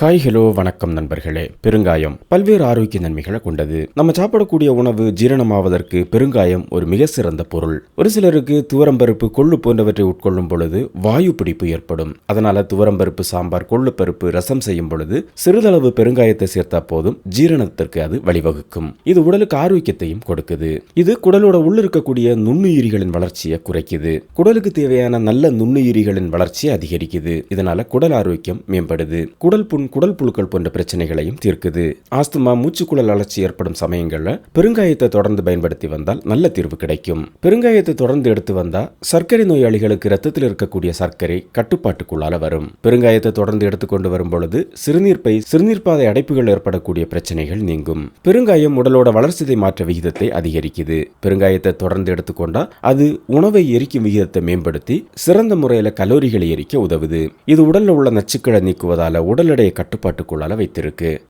Hi hello வணக்கம் நண்பர்களே. பெருங்காயம் பல்வேறு ஆரோக்கிய நன்மைகளை கொண்டது. நம்ம சாப்பிடக்கூடிய உணவு ஜீரணமாவதற்கு பெருங்காயம் ஒரு மிக சிறந்த பொருள். ஒரு சிலருக்கு துவரம்பருப்பு கொள்ளு போன்றவற்றை உட்கொள்ளும் பொழுது வாயு பிடிப்பு ஏற்படும். அதனால துவரம்பருப்பு சாம்பார் கொள்ளு பருப்பு ரசம் செய்யும் பொழுது சிறிதளவு பெருங்காயத்தை சேர்த்தா போதும். ஜீரணத்திற்கு அது வழிவகுக்கும். இது உடலுக்கு ஆரோக்கியத்தையும் கொடுக்குது. இது குடலோட உள்ள இருக்கக்கூடிய நுண்ணுயிரிகளின் வளர்ச்சியை குறைக்குது. குடலுக்கு தேவையான நல்ல நுண்ணுயிரிகளின் வளர்ச்சியை அதிகரிக்குது. இதனால குடல் ஆரோக்கியம் மேம்படுது. குடல் புண் குடல் புழுக்கள் போன்ற பிரச்சனைகளையும் தீர்க்குது. ஆஸ்துமா மூச்சுக்குழல் அழற்சி ஏற்படும் சமயங்களில் பெருங்காயத்தை தொடர்ந்து பயன்படுத்தி வந்தால் நல்ல தீர்வு கிடைக்கும். பெருங்காயத்தை தொடர்ந்து எடுத்து வந்தா சர்க்கரை நோயாளிகளுக்கு ரத்தத்தில் இருக்கக்கூடிய சர்க்கரை கட்டுப்பாட்டுக்குள்ளால வரும். பெருங்காயத்தை தொடர்ந்து எடுத்துக்கொண்டு வரும் பொழுது சிறுநீர் சிறுநீர்ப்பாதை அடைப்புகள் ஏற்படக்கூடிய பிரச்சனைகள் நீங்கும். பெருங்காயம் உடலோட வளர்ச்சிதை மாற்ற விகிதத்தை அதிகரிக்குது. பெருங்காயத்தை தொடர்ந்து எடுத்துக்கொண்டா அது உணவை எரிக்கும் விகிதத்தை மேம்படுத்தி சிறந்த முறையில கலோரிகளை எரிக்க உதவுது. இது உடல்ல உள்ள நச்சுக்களை நீக்குவதால உடல் எடையை கட்டுப்பாட்டுக்குள்ளால வைத்திருக்கு.